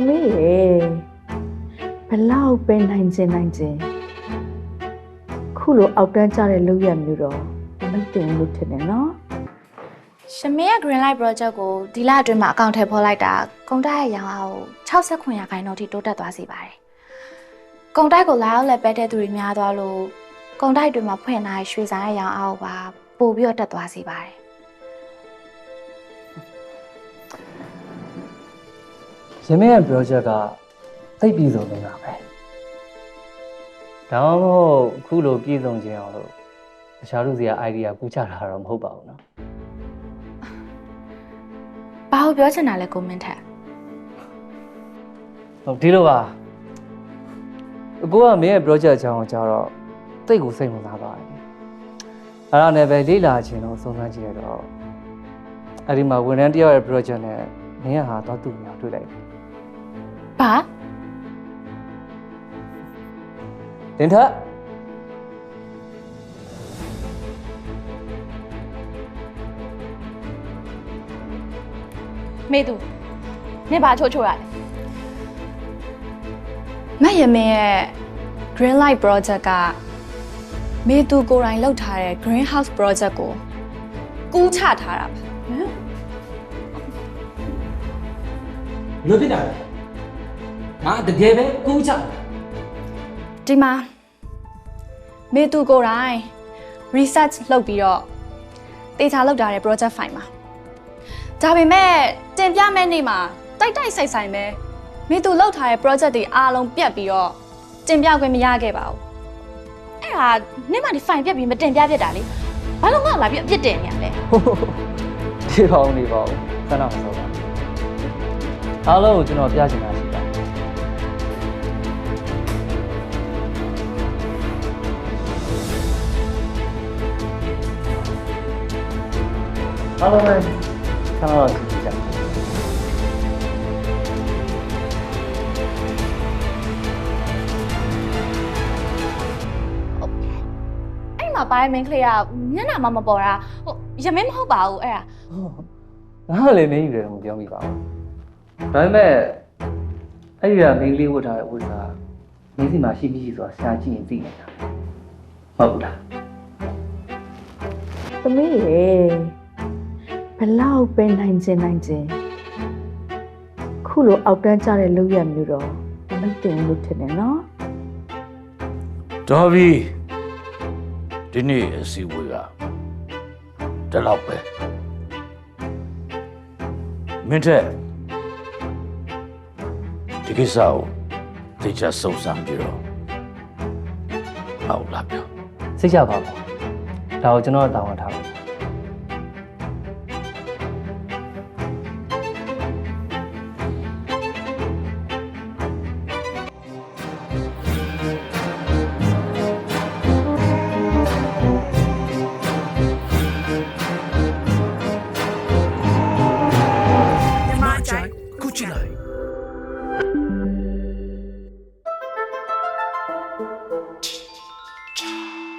သမီးရေဘလောက်ပဲနိုင်ကျင်နိုင်ကျင်ခုလိုအောက်တန်းကြတဲ့လုပ်ရမျိုးတော့မလုပ်တင်ဘူးလို့ထင်တယ်နော်ရှမင်းရဲ့ Green Light Project ကိုဒီလအတွင်းမှာအကောင့်ထဲပေါ်လိုက်တာကုန်တိုက်ရဲ့ရောင်းအားကို60ခွန်ရာခိုင်နှုန်းထိတိုးတက်သွားစေပါတယ်။ကုန်တိုက်ကိုလာရောက်လက်ပဲတဲ့သူတွေများသွားလို့ကုန်တိုက်တွေမှာဖွင့်ထားတဲ့ရွှေဆိုင်ရဲ့ရောင်းအားကိုပါပို့ပြီးတော့တက်သွားစေပါတယ် ရမင်းရဲ့ project ကသိပ်ပြည်စုံနေတာပဲဒါမှမဟုတ်အခုလိုပြည်စုံခြင်းအောင်လို့တခြားလူစီက idea ကူးချတာတော့မဟုတ်ပါဘူးเนาะ ။ဘာလို့ပြောချင်တာလဲကိုမင်းထက် ဟုတ်ဒီလိုပါအကိုကမင်းရဲ့ project အကြောင်းကိုကြားတော့သိပ်ကိုစိတ်ဝင်စားပါတယ်အဲ့ဒါနဲ့ပဲလေ့လာခြင်းတော့စုံစမ်းကြည့်ရတော့အဲ့ဒီမှာဝန်ထမ်းတစ်ယောက်ရဲ့ project နဲ့မင်းကဟာတော့တူမြောင်တွေ့လိုက်တယ် ။ ဘာတင်ထက်မေသူနင်ဘာချိုးချိုးရလဲမတ်ရမင်းရဲ့ Green Light Project ကမေသူကိုယ်တိုင်လုပ်ထားတဲ့ Green House Project ကိုကူးချထားတာပါလို့ဖြစ်တာလဲ ငါတကယ်ပဲကူးချဒီမှာမေသူကိုယ်တိုင် research လုပ်ပြီးတော့တေချာလုပ်ထားတဲ့ project file မှာဒါပေမဲ့တင်ပြမဲ့နေ့မှာတိုက်တိုက်ဆိုင်ဆိုင်ပဲမေသူလုပ်ထားတဲ့ project တွေအားလုံးပြတ်ပြီးတော့တင်ပြခွင့်မရခဲ့ပါဘူးအဲ့ဒါနေ့မှဒီ file ပြတ်ပြီးမတင်ပြပြတာလေဘာလို့ငါလာပြီးအပြစ်တင်နေရလဲဒီပါဦးနေပါဦးဆန္ဒမစောပါအားလုံးကိုကျွန်တော်ပြချင်တာရှိ အားလုံးပဲဆန္ဒတော့ကြည့်ကြပါအဲ့မှာပါတဲ့ main ကလေးကမျက်နှာမှမပေါ်တာဟိုရမင်းမဟုတ်ပါဘူးအဲ့ဒါငါကလည်းမင်းယူတယ်တော့မပြောမိပါဘူးဒါပေမဲ့အဲ့ဒီကမင်းလေးဝတ်ထားတဲ့ဥစ္စာမင်းစီမှာရှိမရှိဆိုတာရှာကြည့်ရင်သိနေတာဟုတ်ဘူးလားသမီးရေ ဘလောက်ပဲနိုင်ကျင်နိုင်ကျင်ခုလိုအောက်တန်းကြတဲ့လုပ်ရမျိုးတော့မလုပ်တင်ဘူးလို့ထင်တယ်နော်တော်ပြီဒီနေ့အစည်းအဝေးကဒီလောက်ပဲမင်းတဲ့ဒီကိစ္စကိုသိချစုံစမ်းပြီးတော့ဟောက်လာပြောစိတ်ချပါပါဒါကိုကျွန်တော်တာဝန်ထားပါ